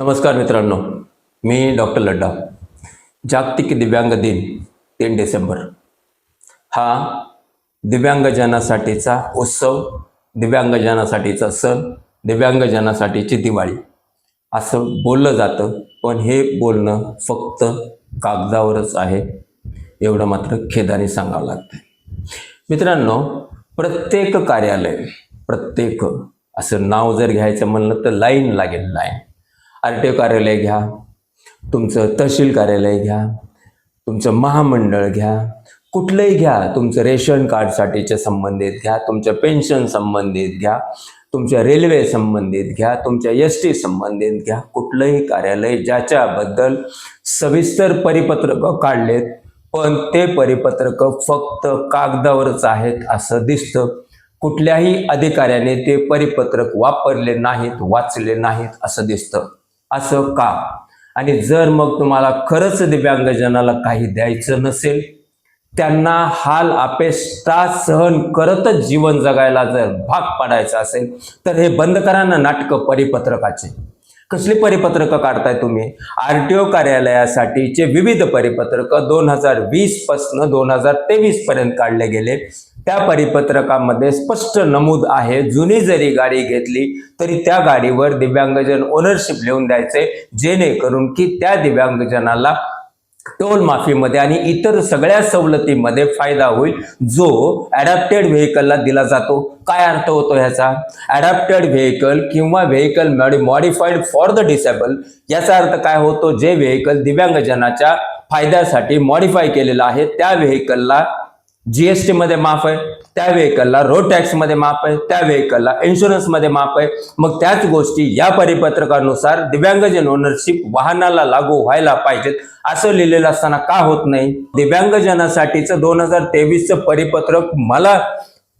नमस्कार मित्रांनो मी डॉक्टर लड्डा. जागतिक दिव्यांग दिन तीन डिसेंबर. हा दिव्यांगजनासाठीचा उत्सव दिव्यांगजनासाठीचा सण दिव्यांगजनासाठीची दिवाळी. असं बोललं जातं पण हे बोलणं फक्त कागदावरच आहे. एवढं मात्र खेदाने सांगावं लागतं मित्रांनो प्रत्येक कार्यालय प्रत्येक असं नाव जर घ्यायचं म्हणलं तर लाईन लागेल लाईन. आर टी ओ कार्यालय घ्या. तुमचं तहसील कार्यालय घ्या. तुमचं महामंडळ घ्या. कुठलंही घ्या. तुमचं रेशन कार्डसाठीच्या संबंधित घ्या. तुमच्या पेन्शन संबंधित घ्या. तुमच्या रेल्वे संबंधित घ्या. तुमच्या एस टी संबंधित घ्या. कुठलंही कार्यालय ज्याच्याबद्दल सविस्तर परिपत्रकं काढलेत पण ते परिपत्रकं फक्त कागदावरच आहेत असं दिसतं. कुठल्याही अधिकाऱ्याने ते परिपत्रक वापरले नाहीत वाचले नाहीत असं दिसतं. असं का? आणि जर मग तुम्हाला खरंच दिव्यांगजनाला काही द्यायचं नसेल त्यांना हाल अपेष्टा सहन करतच जीवन जगायला जर भाग पाडायचा असेल तर हे बंद करा ना नाटकं परिपत्रकाचे. कसली परिपत्रकं काढताय तुम्ही? आर टी ओ कार्यालयासाठीचे विविध परिपत्रकं दोन हजार वीस पासनं दोन हजार तेवीस पर्यंत काढले गेले. त्या परिपत्रकामध्ये स्पष्ट नमूद आहे. जुनी जरी गाडी घेतली तरी त्या गाडीवर दिव्यांगजन ओनरशिप लिहून द्यायचे जेणेकरून की त्या दिव्यांगजनाला टोल माफीमध्ये आणि इतर सगळ्या सवलतीमध्ये फायदा होईल जो ॲडॅप्टेड व्हेकलला दिला जातो. काय अर्थ होतो ह्याचा? ॲडॅप्टेड व्हेकल किंवा vehicle modified for the disable याचा अर्थ काय होतो? जे व्हेकल दिव्यांगजनाच्या फायद्यासाठी मॉडिफाय केलेलं आहे त्या व्हेकलला जीएसटी मध्ये माफ आहे त्या व्हेकलला रोड टॅक्समध्ये माफ आहे त्या व्हेकलला इन्शुरन्समध्ये माफ आहे. मग त्याच गोष्टी या परिपत्रकानुसार दिव्यांगजन ओनरशिप वाहनाला लागू व्हायला पाहिजेत. असं लिहिलेलं असताना का होत नाही? दिव्यांगजनासाठीचं दोन हजार तेवीसचं परिपत्रक मला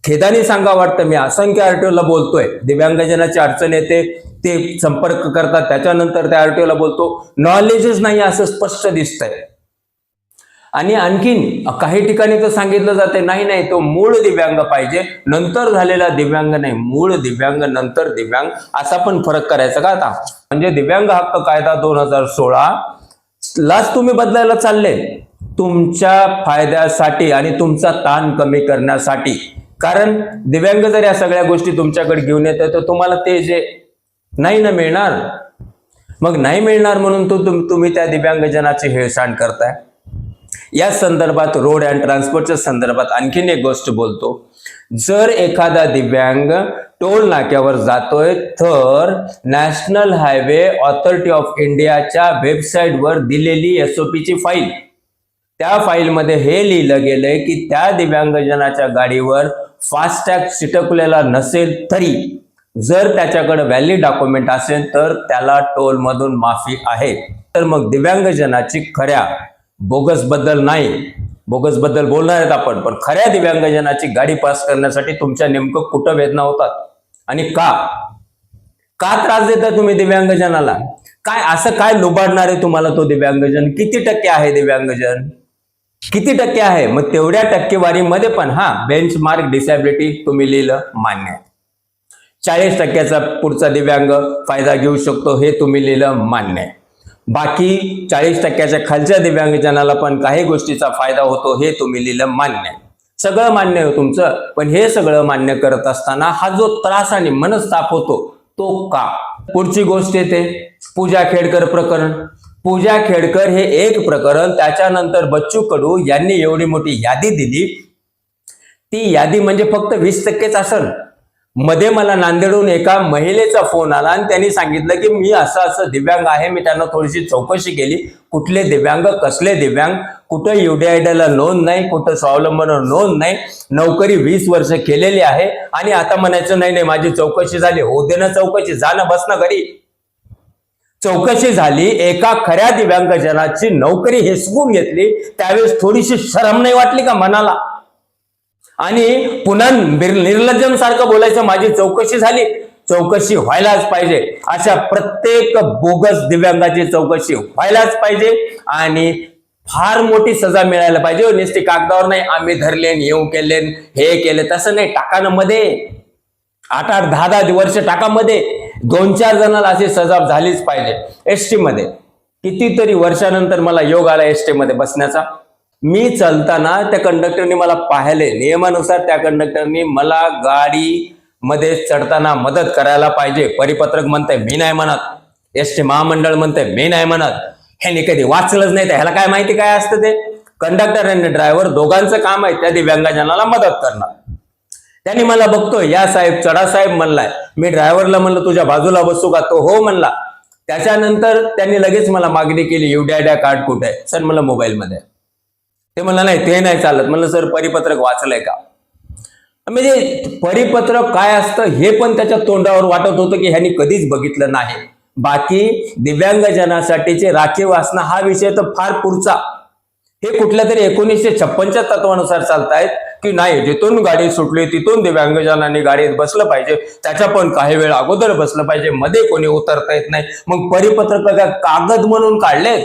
खेदाने सांगा वाटतं. मी असंख्य आरटीओला बोलतोय. दिव्यांगजनाची अडचण येते ते संपर्क करतात. त्याच्यानंतर त्या आरटीओला बोलतो नॉलेजच नाही असं स्पष्ट दिसतंय. आणि आणखीन काही ठिकाणी तर सांगितलं जाते नाही नाही तो मूळ दिव्यांग पाहिजे. नंतर झालेला दिव्यांग नाही मूळ दिव्यांग नंतर दिव्यांग असा पण फरक करायचा का आता? म्हणजे दिव्यांग हक्क कायदा दोन हजार सोळा लाच तुम्ही बदलायला चालले. तुमच्या फायद्यासाठी आणि तुमचा ताण कमी करण्यासाठी. कारण दिव्यांग जर या सगळ्या गोष्टी तुमच्याकडे घेऊन येते तर तुम्हाला ते जे नाही ना मिळणार? मग नाही मिळणार म्हणून तो तुम- तुम्ही त्या दिव्यांगजनाची हेळसांड करताय. या संदर्भात रोड अँड ट्रान्सपोर्टच्या संदर्भात आणखीन एक गोष्ट बोलतो. जर एखादा दिव्यांग टोल नाक्यावर जातोय तर नॅशनल हायवे ऑथॉरिटी ऑफ इंडियाच्या वेबसाईटवर दिलेली एस ओ फाईल त्या फाईलमध्ये हे लिहिलं गेलंय की त्या दिव्यांगजनाच्या गाडीवर फास्टॅग चिटकलेला नसेल तरी जर त्याच्याकडे व्हॅलिड डॉक्युमेंट असेल तर त्याला टोलमधून माफी आहे. तर मग दिव्यांगजनाची खऱ्या बोगसबद्दल नाही. बोगसबद्दल बोलणार आहेत आपण पण खऱ्या दिव्यांगजनाची गाडी पास करण्यासाठी तुमच्या नेमकं कुठं वेदना होतात? आणि का? का त्रास देता तुम्ही दिव्यांगजनाला? काय असं काय लुबाडणार आहे तुम्हाला तो दिव्यांगजन? किती टक्के आहे दिव्यांगजन? किती टक्के आहे? मग तेवढ्या टक्केवारीमध्ये पण हा बेंच मार्क डिसॅबिलिटी तुम्ही लिहिलं मान्य आहे. चाळीस टक्क्याचा पुढचा दिव्यांग फायदा घेऊ शकतो हे तुम्ही लिहिलं मान्य आहे. बाकी चाळीस टक्क्याच्या खालच्या दिव्यांगजनाला पण काही गोष्टीचा फायदा होतो हे तुम्ही लिहिलं मान्य. आहे सगळं मान्य आहे तुमचं पण हे सगळं मान्य करत असताना हा जो त्रास आणि मनस्ताप होतो तो का? पुढची गोष्ट येते पूजा खेडकर प्रकरण. पूजा खेडकर हे एक प्रकरण त्याच्यानंतर बच्चू कडू यांनी एवढी मोठी यादी दिली. ती यादी म्हणजे फक्त वीस टक्केच असेल. मध्ये मला नांदेडहून एका महिलेचा फोन आला आणि त्यांनी सांगितलं की मी असं असं दिव्यांग आहे मी त्यांना थोडीशी चौकशी केली. कुठले दिव्यांग कसले दिव्यांग कुठं युडीआयडीला नोंद नाही कुठं स्वावलंबन नोंद नाही. नोकरी वीस वर्ष केलेली आहे आणि आता म्हणायचं नाही नाही माझी चौकशी झाली. हो दे ना चौकशी जाणं बसणं बस ना घरी. चौकशी झाली एका खऱ्या दिव्यांगजनाची नोकरी हिसकून घेतली. त्यावेळेस थोडीशी शरम नाही वाटली का मनाला? आणि पुन्हा निर्लज्जन सारखं बोलायचं माझी चौकशी झाली. चौकशी व्हायलाच पाहिजे. अशा प्रत्येक बोगस दिव्यांगाची चौकशी व्हायलाच पाहिजे आणि फार मोठी सजा मिळायला पाहिजे. हो, नुसती कागदावर नाही आम्ही धरले येऊ केले हे केले. तसं नाही टाकानं मध्ये. आठ आठ दहा दहा वर्ष टाकामध्ये. दोन चार जणांना अशी सजा झालीच पाहिजे. एस टी मध्ये. कितीतरी वर्षानंतर मला योग आला एस टी मध्ये बसण्याचा. मी चालताना त्या कंडक्टरने मला पाहिले. नियमानुसार त्या कंडक्टरनी मला गाडी मध्ये चढताना मदत करायला पाहिजे. परिपत्रक म्हणतंय मी नाही म्हणत. एस टी महामंडळ म्हणतंय मी नाही म्हणत. ह्याने कधी वाचलंच नाही. तर ह्याला काय माहिती काय असतं ते? कंडक्टर आणि ड्रायव्हर दोघांचं काम आहे. त्या दिव्यांगजनाला मदत करणं त्यांनी मला बघतोय. या साहेब चढा साहेब म्हणलाय. मी ड्रायव्हरला म्हणलं तुझ्या बाजूला बसू का? तो हो म्हणला. त्याच्यानंतर त्यांनी लगेच मला मागणी केली युडॅड्या कार्ड कुठे आहे? सर मला मोबाईलमध्ये. ते म्हणलं नाही ते नाही चालत. म्हणलं सर परिपत्रक वाचलंय का? म्हणजे परिपत्रक काय असतं हे पण त्याच्या तोंडावर वाटत होतं की ह्यांनी कधीच बघितलं नाही. बाकी दिव्यांगजनासाठीचे राखीव असणं हा विषय तर फार पुढचा. हे कुठल्या तरी एकोणीसशे छप्पनच्या तत्वानुसार चालतायत की नाही जिथून गाडी सुटली तिथून दिव्यांगजनांनी गाडीत बसलं पाहिजे. त्याच्या पण काही वेळ अगोदर बसलं पाहिजे. मध्ये कोणी उतरता येत नाही. मग परिपत्रक कागद म्हणून काढलेत.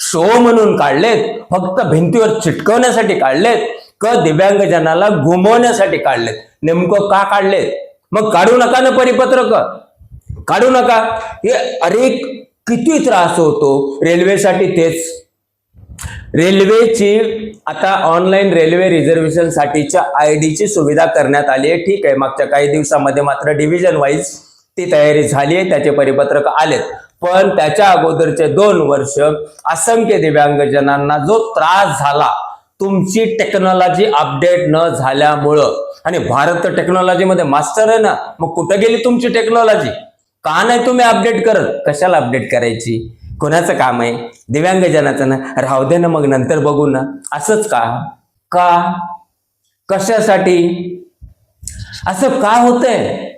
शो म्हणून काढलेत फक्त भिंतीवर चिटकवण्यासाठी काढलेत क दिव्यांगजनाला घुमवण्यासाठी काढलेत. नेमकं का काढलेत? मग काढू नका ना परिपत्रक. काढू नका. हे अरे किती त्रास होतो. रेल्वेसाठी तेच. रेल्वेची आता ऑनलाईन रेल्वे रिझर्वेशन साठीच्या आय डीची सुविधा करण्यात आली आहे. ठीक आहे मागच्या काही दिवसामध्ये मात्र डिव्हिजन वाईज ती तयारी झाली आहे. त्याचे परिपत्रक आलेत. पण त्याच्या अगोदरचे दोन वर्ष असंख्य दिव्यांगजनांना जो त्रास झाला तुमची टेक्नॉलॉजी अपडेट न झाल्यामुळं. आणि भारत तर टेक्नॉलॉजीमध्ये मास्टर आहे ना मग कुठं गेली तुमची टेक्नॉलॉजी का नाही तुम्ही अपडेट करत? कशाला अपडेट करायची? कोणाचं काम आहे? दिव्यांगजनाचं ना? राहू दे ना मग नंतर बघू ना. असंच का? का? कशासाठी? असं का होतंय?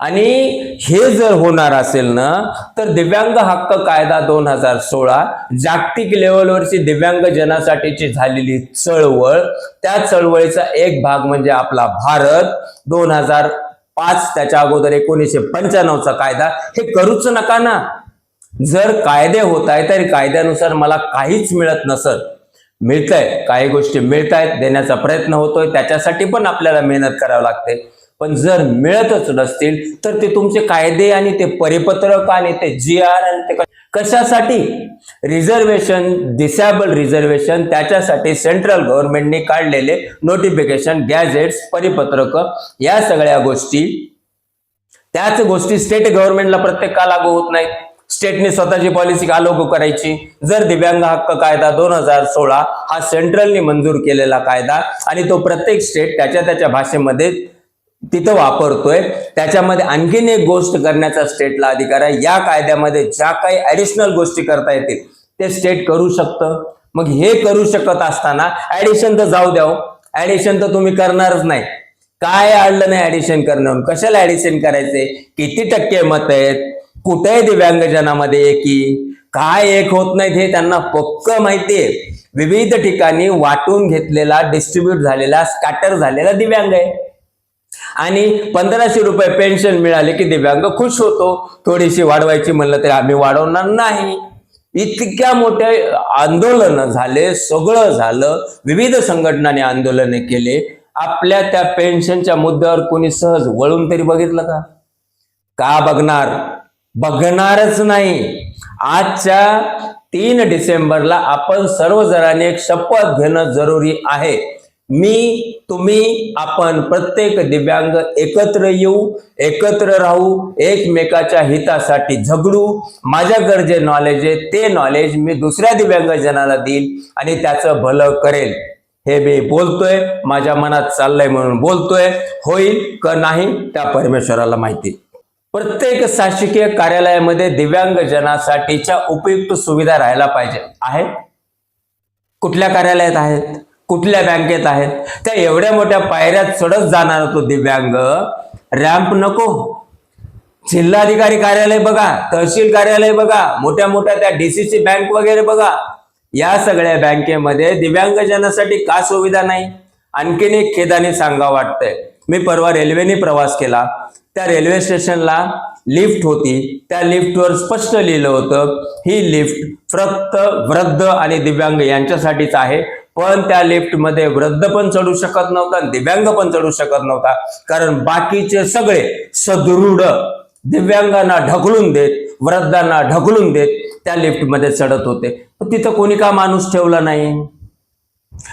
आणि हे जर होणार असेल ना तर दिव्यांग हक्क कायदा दोन हजार सोळा जागतिक लेवलवरची दिव्यांग जनासाठीची झालेली चळवळ त्या चळवळीचा एक भाग म्हणजे आपला भारत दोन हजार पाच त्याच्या अगोदर एकोणीसशे पंच्याण्णवचा कायदा. हे करूच नका ना. जर कायदे होत आहे तर कायद्यानुसार मला काहीच मिळत नसत. मिळतंय काही गोष्टी मिळत आहेत देण्याचा प्रयत्न होतोय त्याच्यासाठी पण आपल्याला मेहनत करावी लागते. पण जर मिळतच नसतील तर ते तुमचे कायदे आणि ते परिपत्रक आणि ते जी आर आणि ते कशासाठी? रिझर्वेशन डिसेबल रिझर्वेशन त्याच्यासाठी सेंट्रल गव्हर्नमेंटने काढलेले नोटिफिकेशन गॅझेट्स परिपत्रक या सगळ्या गोष्टी. त्याच गोष्टी स्टेट गव्हर्नमेंटला प्रत्येक का लागू होत नाही स्टेटने स्वतःची पॉलिसी का लागू करायची? जर दिव्यांग हक्क कायदा दोन हजार सोळा हा सेंट्रलने मंजूर केलेला कायदा आणि तो प्रत्येक स्टेट त्याच्या त्याच्या भाषेमध्ये तिथं वापरतोय. त्याच्यामध्ये आणखीन एक गोष्ट करण्याचा स्टेटला अधिकार आहे. या कायद्यामध्ये ज्या काही ऍडिशनल गोष्टी करता येतील ते स्टेट करू शकतं. मग हे करू शकत असताना ऍडिशन तर जाऊ द्या हो. ऍडिशन तर तुम्ही करणारच नाही. काय अडलं नाही ऍडिशन करणं? कशाला ऍडिशन करायचे? किती टक्के मत आहेत? कुठे दिव्यांगजनामध्ये एकी. काय एक होत नाहीत हे त्यांना पक्क माहितीये विविध ठिकाणी वाटून घेतलेला डिस्ट्रीब्यूट झालेला स्कॅटर झालेला दिव्यांग आहे. आणि पंधराशे रुपये पेन्शन मिळाले की दिव्यांग खुश होतो. थोडीशी वाढवायची म्हणलं तरी आम्ही वाढवणार नाही. इतक्या मोठे आंदोलन झाले सगळं झालं. विविध संघटनांनी आंदोलने केले. आपल्या त्या पेन्शनच्या मुद्द्यावर कोणी सहज वळून तरी बघितलं का? का बघणार? बघणारच नाही. आजच्या तीन डिसेंबरला आपण सर्वजणांनी एक शपथ घेणं जरुरी आहे. मी तुम्ही आपण प्रत्येक दिव्यांग एकत्र येऊ एकत्र राहू एकमेकाच्या हितासाठी झगडू. माझ्याकडे जे नॉलेज आहे ते नॉलेज मी दुसऱ्या दिव्यांगजनाला देईल आणि त्याचं भलं करेल. हे मी बोलतोय माझ्या मनात चाललंय म्हणून बोलतोय. होईल का नाही त्या परमेश्वराला माहिती. प्रत्येक शासकीय कार्यालयामध्ये दिव्यांगजनासाठीच्या उपयुक्त सुविधा राहायला पाहिजे. आहे? कुठल्या कार्यालयात आहेत? कुठल्या बँकेत आहेत? त्या एवढ्या मोठ्या पायऱ्यात चढत जाणार तो दिव्यांग रॅम्प नको. जिल्हाधिकारी कार्यालय बघा तहसील कार्यालय बघा मोठ्या मोठ्या त्या डीसीसी बँक वगैरे बघा. या सगळ्या बँकेमध्ये दिव्यांगजनासाठी का सुविधा नाही? आणखीन एक खेदाने सांगा वाटतंय. मी परवा रेल्वेने प्रवास केला. त्या रेल्वे स्टेशनला लिफ्ट होती. त्या लिफ्टवर स्पष्ट लिहिलं होतं ही लिफ्ट फक्त वृद्ध आणि दिव्यांग यांच्यासाठीच आहे. पण त्या लिफ्टमध्ये वृद्ध पण चढू शकत नव्हता दिव्यांग पण चढू शकत नव्हता. कारण बाकीचे सगळे सदृढ दिव्यांगांना ढकलून देत वृद्धांना ढकलून देत त्या लिफ्टमध्ये चढत होते. पण तिथं कोणी का माणूस ठेवला नाही?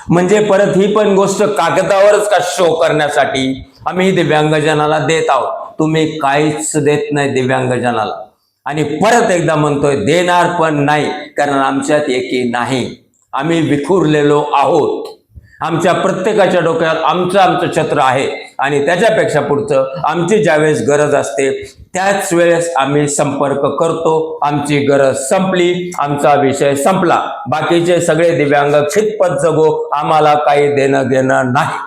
म्हणजे परत ही पण गोष्ट कागदावरच का शो करण्यासाठी आम्ही दिव्यांगजनाला देत आहोत. तुम्ही काहीच देत नाही दिव्यांगजनाला. आणि परत एकदा म्हणतोय देणार पण नाही कारण आमच्यात एकी नाही. आम्ही विखुरलेलो आहोत. आमच्या प्रत्येकाच्या डोक्यात आमचं आमचं छत्र आहे आणि त्याच्यापेक्षा पुढचं आमची ज्यावेळेस गरज असते त्याच वेळेस आम्ही संपर्क करतो. आमची गरज संपली आमचा विषय संपला. बाकीचे सगळे दिव्यांग खितपत जगो आम्हाला काही देणं घेणं नाही.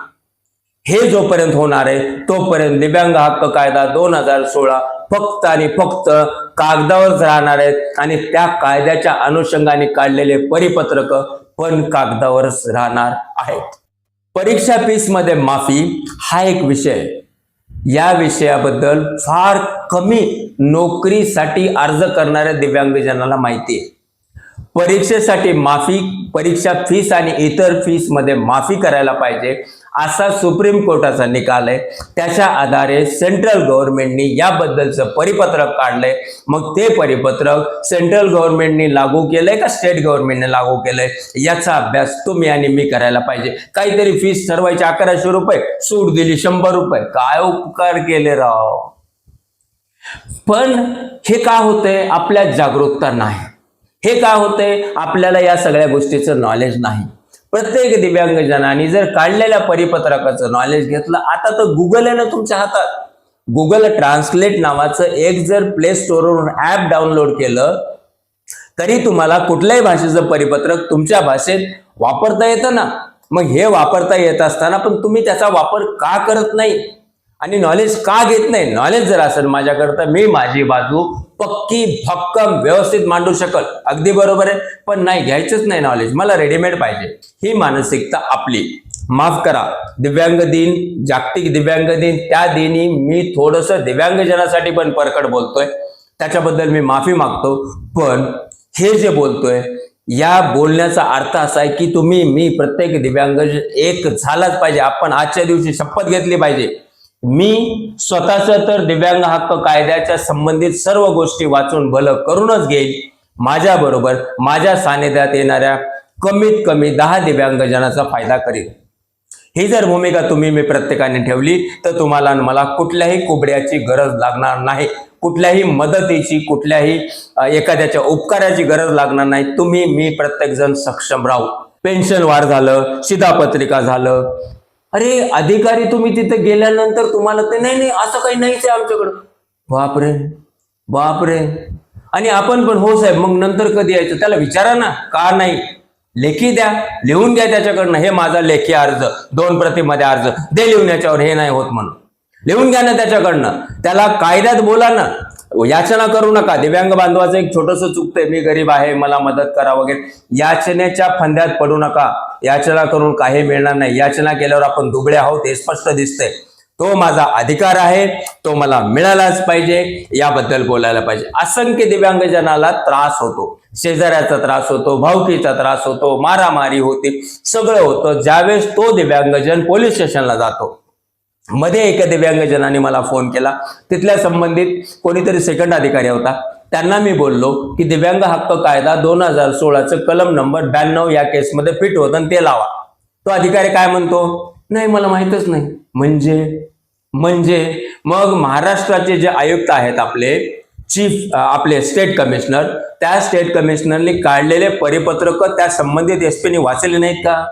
हे जोपर्यंत होणार आहे तोपर्यंत दिव्यांग हक्क कायदा दोन हजार सोळा फक्त आणि फक्त कागदावरच राहणार आहेत आणि त्या कायद्याच्या अनुषंगाने काढलेले परिपत्रक पण कागदावरच राहणार आहेत. परीक्षा फीसमध्ये माफी हा एक विषय या विषयाबद्दल फार कमी नोकरीसाठी अर्ज करणाऱ्या दिव्यांगजनाला माहिती आहे. परीक्षेसाठी माफी परीक्षा फीस आणि इतर फीसमध्ये माफी करायला पाहिजे. असा सुप्रीम कोर्टाचा निकाल आहे. त्याच्या आधारे सेंट्रल गव्हर्नमेंटनी याबद्दलचं परिपत्रक काढलंय. मग ते परिपत्रक सेंट्रल गव्हर्नमेंटनी लागू केलंय का स्टेट गव्हर्नमेंटने लागू केलंय? याचा अभ्यास तुम्ही आणि मी करायला पाहिजे. काहीतरी फीस ठरवायची अकराशे रुपये सूट दिली शंभर रुपये. काय उपकार केले राव? पण हे का होतंय? आपल्यात जागरूकता नाही. हे का होतंय? आपल्याला या सगळ्या गोष्टीचं नॉलेज नाही. प्रत्येक दिव्यांगजनाने जर काढलेल्या परिपत्रकाचं नॉलेज घेतलं आता तर गुगल आहे ना तुमच्या हातात. गुगल ट्रान्सलेट नावाचं एक जर प्ले स्टोअरवरून ऍप डाउनलोड केलं तरी तुम्हाला कुठल्याही भाषेचं परिपत्रक तुमच्या भाषेत वापरता येतं ना. मग हे वापरता येत असताना पण तुम्ही त्याचा वापर का करत नाही? आणि नॉलेज का घेत नाही? नॉलेज जर असेल माझ्याकरता तर मी माझी बाजू पक्की भक्कम व्यवस्थित मांडू शकल. अगदी बरोबर आहे. पण नाही घ्यायचंच नाही नॉलेज मला रेडीमेड पाहिजे. ही मानसिकता आपली. माफ करा. दिव्यांग दिन जागतिक दिव्यांग दिन त्या दिनी मी थोडस दिव्यांगजनासाठी पण परकड बोलतोय. त्याच्याबद्दल मी माफी मागतो. पण हे जे बोलतोय या बोलण्याचा अर्थ असा आहे की तुम्ही मी प्रत्येक दिव्यांग एक झालाच पाहिजे. आपण आजच्या दिवशी शपथ घेतली पाहिजे. मी स्वतःच तर दिव्यांग हक्क कायद्याच्या संबंधित सर्व गोष्टी वाचून भलं करूनच घेईल माझ्या बरोबर माझ्या सानिध्यात येणाऱ्या कमीत कमी दहा दिव्यांगजनाचा फायदा करील ही जर भूमिका तुम्ही मी प्रत्येकाने ठेवली तर तुम्हाला मला कुठल्याही कुबड्याची गरज लागणार नाही. कुठल्याही मदतीची कुठल्याही एखाद्याच्या उपकाराची गरज लागणार नाही. तुम्ही मी प्रत्येकजण सक्षम राहू. पेन्शन वाढ झालं शिधापत्रिका झालं अरे अधिकारी तुम्ही तिथे गेल्यानंतर तुम्हाला ते नाही नाही असं काही नाहीच आहे आमच्याकडं. बापरे बापरे. आणि आपण पण हो साहेब मग नंतर कधी यायचं? त्याला विचारा ना का नाही? लेखी द्या लिहून घ्या त्याच्याकडनं. हे माझा लेखी अर्ज दोन प्रतिमध्ये अर्ज. दे लिहून याच्यावर हे नाही होत म्हणून. लिहून घ्या ना त्याच्याकडनं. त्याला कायद्यात बोला ना. याचना करू नका. दिव्यांग बांधवाचं एक छोटस चुकतंय मी गरीब आहे मला मदत करा वगैरे. याचनेच्या फंद्यात पडू नका. याचना करून काही मिळणार नाही. याचना केल्यावर आपण दुबळे आहोत हे स्पष्ट दिसतंय. तो माझा अधिकार आहे तो मला मिळालाच पाहिजे याबद्दल बोलायला पाहिजे. असंख्य दिव्यांगजनाला त्रास होतो. शेजाऱ्याचा त्रास होतो भावकीचा त्रास होतो मारामारी होती सगळं होतं. ज्यावेळेस तो दिव्यांगजन पोलीस स्टेशनला जातो. मध्ये एका दिव्यांगजनाने मला फोन केला. तिथल्या संबंधित कोणीतरी सेकंड अधिकारी होता. त्यांना मी बोललो की दिव्यांग हक्क कायदा दोन हजार सोळाचं कलम नंबर ब्याण्णव या केसमध्ये फिट होतं आणि ते लावा. तो अधिकारी काय म्हणतो? नाही मला माहितच नाही. म्हणजे? म्हणजे? मग महाराष्ट्राचे जे आयुक्त आहेत आपले चीफ आपले स्टेट कमिशनर त्या स्टेट कमिशनरने काढलेले परिपत्रक त्या संबंधित एस पीने वाचले नाहीत का?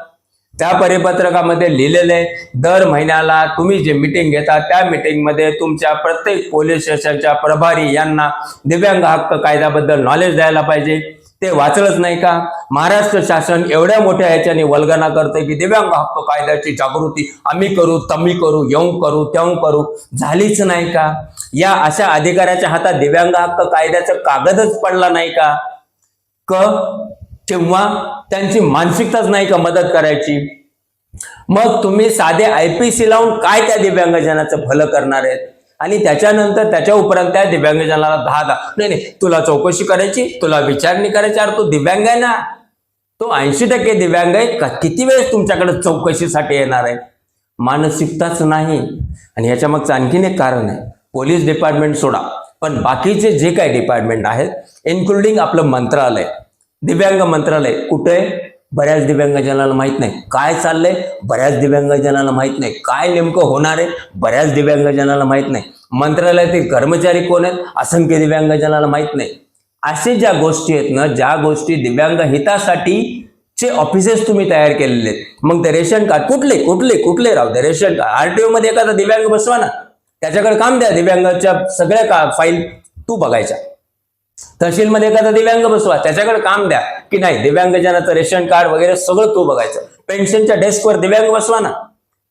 त्या परिपत्रकामध्ये लिहिलेलं आहे दर महिन्याला तुम्ही जे मिटिंग घेता त्या मिटिंगमध्ये तुमच्या प्रत्येक पोलीस स्टेशनच्या प्रभारी यांना दिव्यांग हक्क कायद्याबद्दल नॉलेज द्यायला पाहिजे. ते वाचलंच नाही का? महाराष्ट्र शासन एवढ्या मोठ्या ह्याच्याने वल्गना करते की दिव्यांग हक्क कायद्याची जागृती आम्ही करू तम्ही करू येऊ करू तेऊ करू. झालीच नाही का? या अशा अधिकाऱ्याच्या हातात दिव्यांग हक्क कायद्याचा कागदच पडला नाही का? क? किंवा त्यांची मानसिकताच नाही का मदत करायची? मग तुम्ही साधे आय पी सी लावून काय त्या दिव्यांगजनाचं भलं करणार आहेत? आणि त्याच्यानंतर त्याच्या उपरांत त्या दिव्यांगजनाला दहा दहा नाही नाही तुला चौकशी करायची तुला विचारणी करायची अरे तू दिव्यांग आहे ना. तो ऐंशी टक्के दिव्यांग आहे. का किती वेळेस तुमच्याकडे चौकशीसाठी येणार आहे? मानसिकताच नाही. आणि ह्याच्या मागचं आणखीन एक कारण आहे. पोलीस डिपार्टमेंट सोडा. पण बाकीचे जे काही डिपार्टमेंट आहेत इन्क्लुडिंग आपलं मंत्रालय. दिव्यांग मंत्रालय कुठे आहे? बऱ्याच दिव्यांगजनाला माहीत नाही. काय चाललंय? बऱ्याच दिव्यांगजनाला माहीत नाही. काय नेमकं होणार आहे? बऱ्याच दिव्यांगजनाला माहीत नाही. मंत्रालयातील कर्मचारी कोण आहेत? असंख्य दिव्यांगजनाला माहीत नाही. असे ज्या गोष्टी आहेत ना ज्या गोष्टी दिव्यांग हितासाठी चे ऑफिसेस तुम्ही तयार केलेले आहेत. मग ते रेशन कार्ड कुठले? कुठले? कुठले? राहू दे. Ration card. आरटीओ मध्ये एखादा दिव्यांग बसवा ना. त्याच्याकडे काम द्या. दिव्यांगाच्या सगळ्या का फाईल तू बघायच्या. तहसीलमध्ये एखादा दिव्यांग बसवा त्याच्याकडे काम द्या. की नाही दिव्यांगजनाचं रेशन कार्ड वगैरे सगळं तो बघायचं. पेन्शनच्या डेस्कवर दिव्यांग बसवा ना.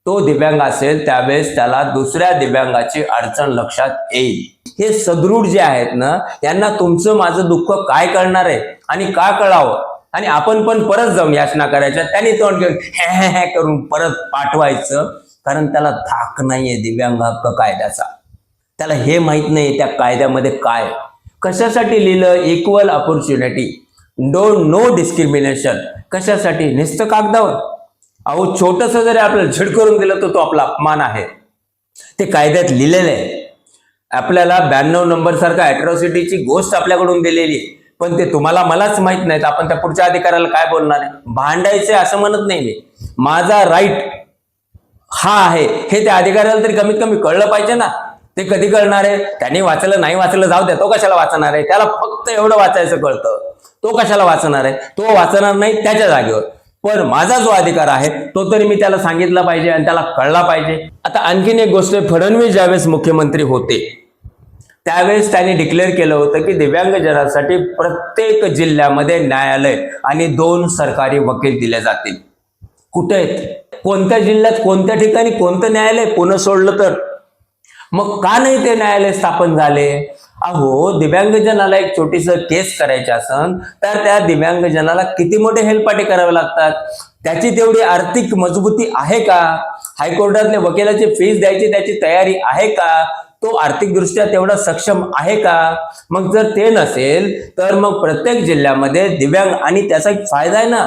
तो दिव्यांग असेल त्यावेळेस त्याला दुसऱ्या दिव्यांगाची अडचण लक्षात येईल. हे सदृढ जे आहेत ना यांना तुमचं माझं दुःख काय कळणार आहे? आणि का कळावं? आणि आपण पण परत जाऊन याचना करायच्या त्यांनी तोंड घेऊन हे हे हे करून परत पाठवायचं. कारण त्याला धाक नाहीये दिव्यांग हक्क कायद्याचा. त्याला हे माहीत नाही त्या कायद्यामध्ये काय कशासाठी लिहिलं? Equal opportunity don't no discrimination कशासाठी? नुसतं कागदावर. अहो छोटस जरी आपल्याला झिड करून दिलं तर तो आपला अपमान आहे. ते कायद्यात लिहिलेलं आहे. आपल्याला ब्याण्णव नंबर सारखा अॅट्रॉसिटीची गोष्ट आपल्याकडून दिलेली आहे. पण ते तुम्हाला मलाच माहीत नाहीत. आपण त्या पुढच्या अधिकाऱ्याला काय बोलणार आहे? भांडायचे असं म्हणत नाही मी. माझा राईट हा आहे. हे त्या अधिकाऱ्याला तरी कमीत कमी कळलं पाहिजे ना. ते कधी कळणार आहे? त्यांनी वाचलं नाही वाचलं जाऊ द्या तो कशाला वाचणार आहे? त्याला फक्त एवढं वाचायचं कळतं. तो कशाला वाचणार आहे? तो वाचणार नाही त्याच्या जागेवर. पण माझा जो अधिकार आहे तो तरी मी त्याला सांगितला पाहिजे आणि त्याला कळला पाहिजे. आता आणखीन एक गोष्ट फडणवीस ज्यावेळेस मुख्यमंत्री होते त्यावेळेस त्यांनी डिक्लेअर केलं होतं की दिव्यांगजनासाठी प्रत्येक जिल्ह्यामध्ये न्यायालय आणि दोन सरकारी वकील दिले जातील. कुठे आहेत? कोणत्या जिल्ह्यात कोणत्या ठिकाणी कोणतं न्यायालय? पुन्हा सोडलं तर? मग का नाही ते न्यायालय स्थापन झाले? अहो दिव्यांगजनाला एक छोटीस केस करायची असन तर त्या दिव्यांगजनाला किती मोठे हेलपाटे करावे लागतात? त्याची तेवढी आर्थिक मजबूती आहे का? हायकोर्टातले वकिलाची फीस द्यायची त्याची तयारी आहे का? तो आर्थिकदृष्ट्या तेवढा सक्षम आहे का? मग जर ते नसेल तर मग प्रत्येक जिल्ह्यामध्ये दिव्यांग आणि त्याचा एक फायदा आहे ना?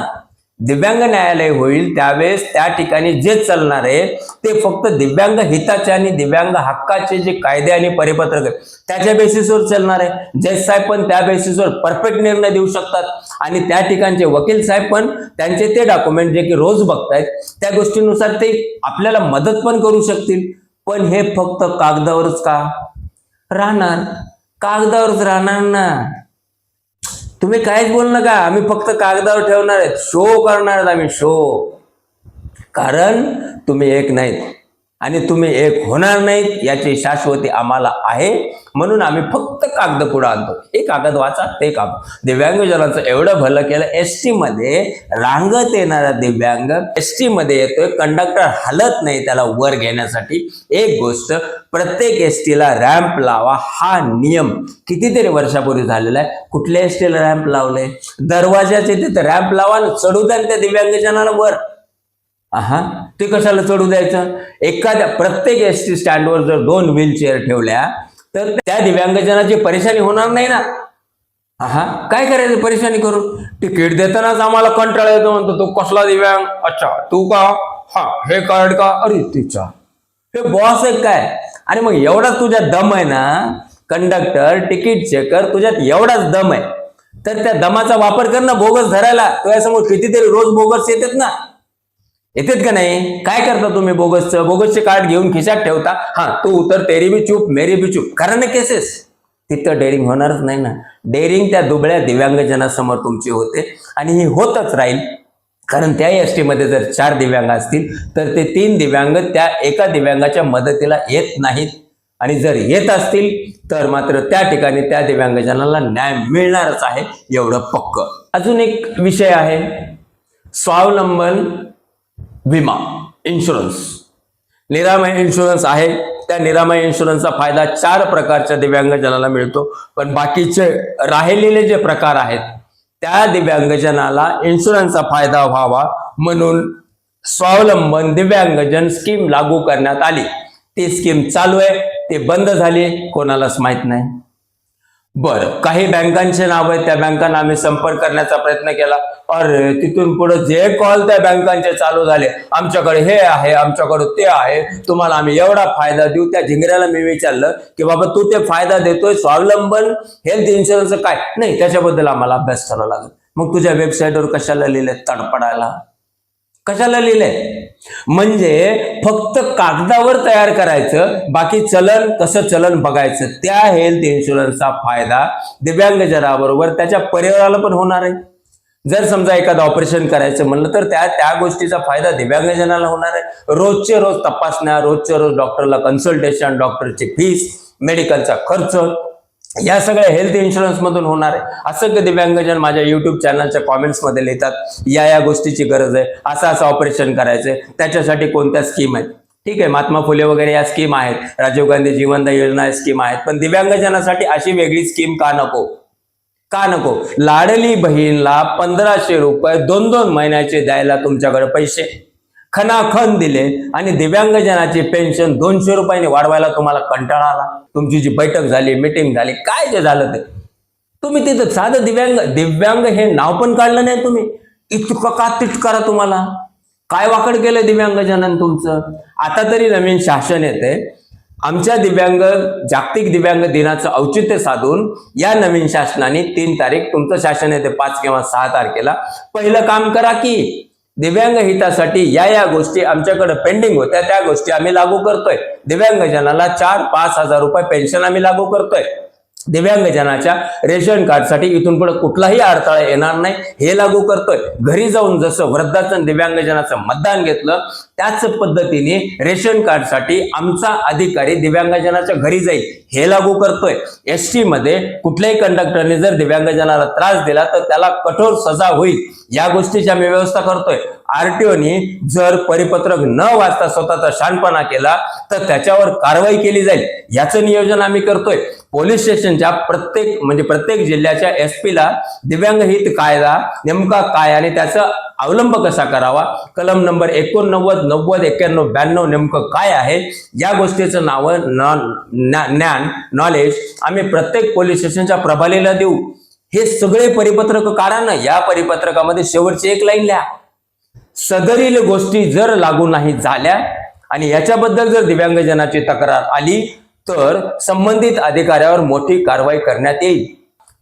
दिव्यांग न्यायालय होईल त्यावेळेस त्या ठिकाणी जे चालणार आहे ते फक्त दिव्यांग हिताचे आणि दिव्यांग हक्काचे जे कायदे आणि परिपत्रक त्याच्या बेसिसवर चालणार आहे. जज साहेब पण त्या बेसिसवर परफेक्ट निर्णय देऊ शकतात. आणि त्या ठिकाणचे वकील साहेब पण त्यांचे ते डॉक्युमेंट जे की रोज बघतायत त्या गोष्टीनुसार ते आपल्याला मदत पण करू शकतील. पण हे फक्त कागदावरच का? राहणार. कागदावरच राहणार ना. तुम्ही काहीच बोल नका. आम्ही फक्त कागदावर ठेवणार आहेत. शो करणार आहेत आम्ही. शो कारण तुम्ही एक नाहीत. आणि तुम्ही एक होणार नाहीत याची शाश्वती आम्हाला आहे. म्हणून आम्ही फक्त कागद पुढे आणतो. हे कागद वाचा ते काम दिव्यांगजनाचं एवढं भलं केलं एसमध्ये रांगत येणारा दिव्यांग एसमध्ये येतोय. कंडक्टर हलत नाही त्याला वर घेण्यासाठी. एक गोष्ट प्रत्येक एस टीला रॅम्प लावा. हा नियम कितीतरी वर्षापूर्वी झालेला आहे. कुठल्या एस टीला रॅम्प लावले दरवाजाचे तिथे रॅम्प लावा आणि चढू द्या त्या दिव्यांगजनाला वर. हा ते कशाला चढू द्यायचं एखाद्या प्रत्येक एस टी स्टँडवर जर दोन व्हीलचेअर ठेवल्या तर त्या दिव्यांगजनाची परेशानी होणार नाही ना? हा काय करायचं परेशानी करून? तिकीट देतानाच आम्हाला कंटाळा येतो म्हणतो तो कसला दिव्यांग? अच्छा तू का? हा हे कार्ड का? अरे तिचा. हे बॉस आहे काय? आणि मग एवढा तुझ्या दम आहे ना कंडक्टर तिकीट चेकर तुझ्यात एवढाच दम आहे. तर त्या दमाचा वापर कर ना बोगस धरायला. तुझ्यासमोर कितीतरी रोज बोगस येतात ना. येतात का नाही? काय करता तुम्ही बोगसचं? बोगसचे कार्ड घेऊन खिशात ठेवता? हा तू उतर तेरी बी चूप मेरी बी चूप. करा ना केसेस? तिथं डेअरिंग होणारच नाही ना. डेअरिंग त्या दुबळ्या दिव्यांगजनासमोर तुमची होते आणि ही होतच राहील. कारण त्या एसमध्ये जर चार दिव्यांग असतील तर ते तीन दिव्यांग त्या एका दिव्यांगाच्या मदतीला येत नाहीत. आणि जर येत असतील तर मात्र त्या ठिकाणी त्या दिव्यांगजनाला न्याय मिळणारच आहे. एवढं पक्क. अजून एक विषय आहे. स्वावलंबन विमा इन्शुरन्स निरामय इन्शुरन्स आहे. त्या निरामय इन्शुरन्सचा फायदा चार प्रकारच्या दिव्यांगजनाला मिळतो. पण बाकीचे राहिलेले जे प्रकार आहेत त्या दिव्यांगजनाला इन्शुरन्सचा फायदा व्हावा म्हणून स्वावलंबन दिव्यांगजन स्कीम लागू करण्यात आली. ती स्कीम चालू आहे ती बंद झाली कोणालाच माहीत नाही. बरं काही बँकांचे नाव आहेत त्या बँकांना आम्ही संपर्क करण्याचा प्रयत्न केला. अरे तिथून पुढे जे कॉल त्या बँकांचे चालू झाले आमच्याकडे हे आहे आमच्याकडे ते आहे तुम्हाला आम्ही एवढा फायदा देऊ. त्या झिंगऱ्याला मी विचारलं की बाबा तू ते फायदा देतोय स्वावलंबन हेल्थ इन्शुरन्स काय? नाही त्याच्याबद्दल आम्हाला अभ्यास करावा लागेल. मग तुझ्या वेबसाईटवर कशाला लिहिले तडपडायला कशाला लिहिलंय? म्हणजे फक्त कागदावर तयार करायचं बाकी चलन कसं चलन बघायचं त्या हेल्थ इन्शुरन्सचा फायदा दिव्यांगजनाबरोबर त्याच्या परिवाराला पण होणार आहे. जर समजा एखादं ऑपरेशन करायचं म्हणलं तर त्या त्या गोष्टीचा फायदा दिव्यांगजनाला होणार आहे. रोजचे रोज तपासण्या रोजचे रोज डॉक्टरला कन्सल्टेशन डॉक्टरची फीस मेडिकलचा खर्च या सगळ्या हेल्थ इन्शुरन्स मधून होणार आहे असंख्य दिव्यांगजन माझ्या युट्यूब चॅनलच्या कॉमेंट्समध्ये लिहितात या या गोष्टीची गरज आहे असं असं ऑपरेशन करायचंय त्याच्यासाठी कोणत्या स्कीम आहेत? ठीक आहे महात्मा फुले वगैरे या स्कीम आहेत राजीव गांधी जीवनदा योजना स्कीम आहेत पण दिव्यांगजनासाठी अशी वेगळी स्कीम का नको? का नको? लाडली बहीणला पंधराशे रुपये दोन दोन महिन्याचे द्यायला तुमच्याकडे पैसे. खनाखन दिले आणि दिव्यांगजनाची पेन्शन दोनशे रुपयाने वाढवायला तुम्हाला कंटाळा आला. तुमची जी बैठक झाली मिटिंग झाली काय जे झालं ते. तुम्ही तिथं साधं दिव्यांग दिव्यांग हे नाव पण काढलं नाही तुम्ही. इतकं का तिट करा तुम्हाला. काय वाकड केलं दिव्यांगजनानं तुमचं? आता तरी नवीन शासन येते आमच्या दिव्यांग जागतिक दिव्यांग दिनाचं औचित्य साधून या नवीन शासनाने तीन तारीख तुमचं शासन येते पाच किंवा सहा तारखेला. पहिलं काम करा की दिव्यांग हितासाठी या या गोष्टी आमच्याकडे पेंडिंग होत्या त्या गोष्टी आम्ही लागू करतोय. दिव्यांगजनाला चार पाच हजार रुपये पेन्शन आम्ही लागू करतोय. दिव्यांगजनाच्या रेशन कार्डसाठी इथून पुढे कुठलाही अडथळा येणार नाही. हे लागू करतोय. घरी जाऊन जसं वृद्धाचं दिव्यांगजनाचं मतदान घेतलं त्याच पद्धतीने रेशन कार्डसाठी आमचा अधिकारी दिव्यांगजनाच्या घरी जाईल. हे लागू करतोय. एस टी मध्ये कुठल्याही कंडक्टरने जर दिव्यांगजनाला त्रास दिला तर त्याला कठोर सजा होईल. या गोष्टीची आम्ही व्यवस्था करतोय. आरटीओनी जर परिपत्रक न वाचता स्वतःचा शानपणा केला तर त्याच्यावर कारवाई केली जाईल. याचं नियोजन आम्ही करतोय. पोलीस स्टेशनच्या प्रत्येक म्हणजे प्रत्येक जिल्ह्याच्या एस पीला दिव्यांग हित कायदा नेमका काय आणि त्याचा अवलंब कसा करावा? कलम नंबर एकोणनव्वद नव्वद एक्क्याण्णव ब्याण्णव नेमकं काय आहे? या गोष्टीचं नाव ज्ञान नॉलेज आम्ही प्रत्येक पोलीस स्टेशनच्या प्रभालीला देऊ. हे सगळे परिपत्रक काढा ना. या परिपत्रकामध्ये शेवटची एक लाईन लिहा. सदरील गोष्टी जर लागू नाही झाल्या आणि याच्याबद्दल जर दिव्यांगजनाची तक्रार आली तर संबंधित अधिकाऱ्यावर मोठी कारवाई करण्यात येईल.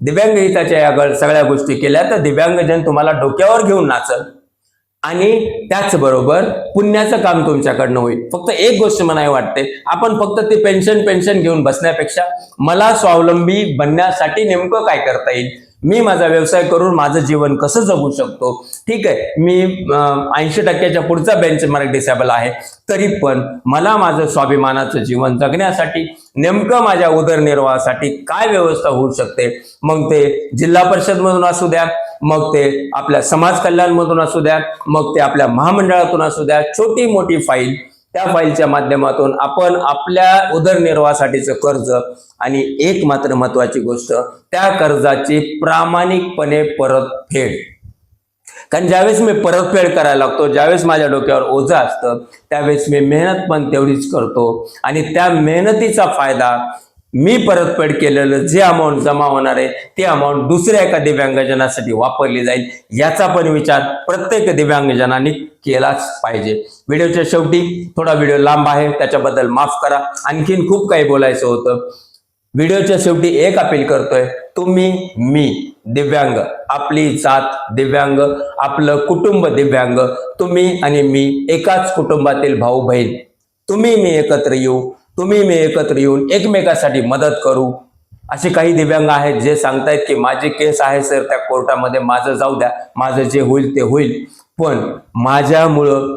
दिव्यांग हिताच्या या सगळ्या गोष्टी केल्या तर दिव्यांगजन तुम्हाला डोक्यावर घेऊन नाचल. आणि त्याचबरोबर पुण्याचं काम तुमच्याकडनं होईल. फक्त एक गोष्ट मला वाटते आपण फक्त ते पेन्शन पेन्शन घेऊन बसण्यापेक्षा मला स्वावलंबी बनण्यासाठी नेमकं काय करता येईल? मी माझा व्यवसाय करून माझं जीवन कसं जगू शकतो? ठीक आहे. मी ऐंशी टक्क्याच्या पुढचा बेंचमार्क डिसेबल आहे. तरी पण मला माझं स्वाभिमानाचं जीवन जगण्यासाठी नेमकं माझ्या उदरनिर्वाहासाठी काय व्यवस्था होऊ शकते? मग ते जिल्हा परिषदमधून असू द्या मग ते आपल्या समाज कल्याणमधून असू द्या मग ते आपल्या महामंडळातून असू द्या छोटी मोठी फाईल त्या फाईलच्या माध्यमातून आपण आपल्या उदरनिर्वाहासाठीचं कर्ज आणि एक मात्र महत्वाची गोष्ट त्या कर्जाची प्रामाणिकपणे परतफेड. कारण ज्यावेळेस मी परतफेड करायला लागतो ज्यावेळेस माझ्या डोक्यावर ओझं असतं त्यावेळेस मी मेहनत पण तेवढीच करतो. आणि त्या मेहनतीचा फायदा मी परतफेड केलेलं जे अमाऊंट जमा होणार आहे ते अमाऊंट दुसऱ्या एका दिव्यांगजनासाठी वापरली जाईल. याचा पण विचार प्रत्येक दिव्यांगजनाने केलाच पाहिजे. व्हिडिओच्या शेवटी थोडा व्हिडिओ लांब आहे त्याच्याबद्दल माफ करा. आणखीन खूप काही बोलायचं होतं. व्हिडिओच्या शेवटी एक अपील करतोय तुम्ही मी दिव्यांग आपली जात दिव्यांग आपलं कुटुंब दिव्यांग तुम्ही आणि मी एकाच कुटुंबातील भाऊ बहीण तुम्ही मी एकत्र येऊ तुम्ही मी एकत्र येऊन एकमेकासाठी मदत करू. असे काही दिव्यांग आहेत जे सांगतायत की माझी केस आहे सर त्या कोर्टामध्ये माझं जाऊ द्या. माझं जे होईल ते होईल. पण माझ्यामुळं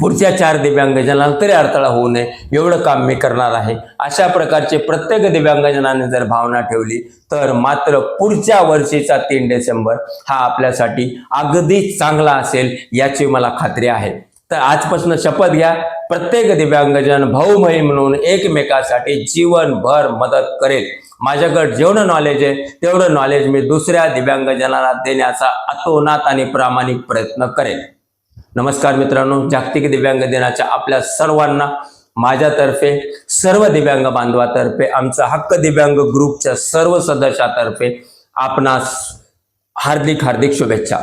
पुढच्या चार दिव्यांगजनाला तरी अडथळा होऊ नये. एवढं काम मी करणार आहे. अशा प्रकारचे प्रत्येक दिव्यांगजनाने जर भावना ठेवली तर मात्र पुढच्या वर्षीचा तीन डिसेंबर हा आपल्यासाठी अगदी चांगला असेल याची मला खात्री आहे. तर आजपासून शपथ घ्या. प्रत्येक दिव्यांगजन भाऊ बहीण म्हणून एकमेकासाठी जीवनभर मदत करेल. माझ्याकडे जेवढं नॉलेज आहे तेवढं नॉलेज मी दुसऱ्या दिव्यांगजनाला देण्याचा अतोनात आणि प्रामाणिक प्रयत्न करेल नमस्कार मित्रांनो जागतिक दिव्यांग दिनाच्या आपल्या सर्वांना माझ्यातर्फे सर्व दिव्यांग बांधवातर्फे आमचा हक्क दिव्यांग ग्रुपच्या सर्व सदस्यातर्फे आपणास हार्दिक हार्दिक शुभेच्छा.